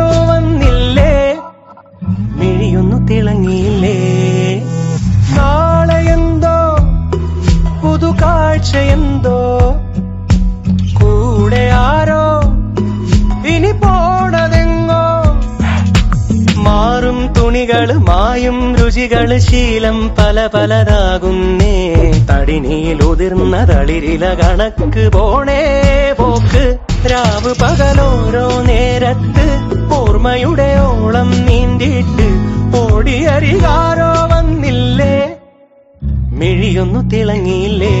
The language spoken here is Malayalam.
വന്നില്ലേ മിഴിയൊന്നു തിളങ്ങിയില്ലേ? നാളെ എന്തോ? പുതു കാഴ്ചയെന്തോ കൂടെ ആരോ? ഇനി പോണതെങ്ങോ? മാറും തുണികൾ മായും രുചികൾ ശീലം പല പലതാകുന്നേ. തടിനിയിൽ ഉതിർന്ന തളിരില കണക്ക് പോണേ പോക്ക്. രാവ് പകലോരോ നേരത്ത് ഓർമ്മയുടെ തിളങ്ങിയില്ലേ?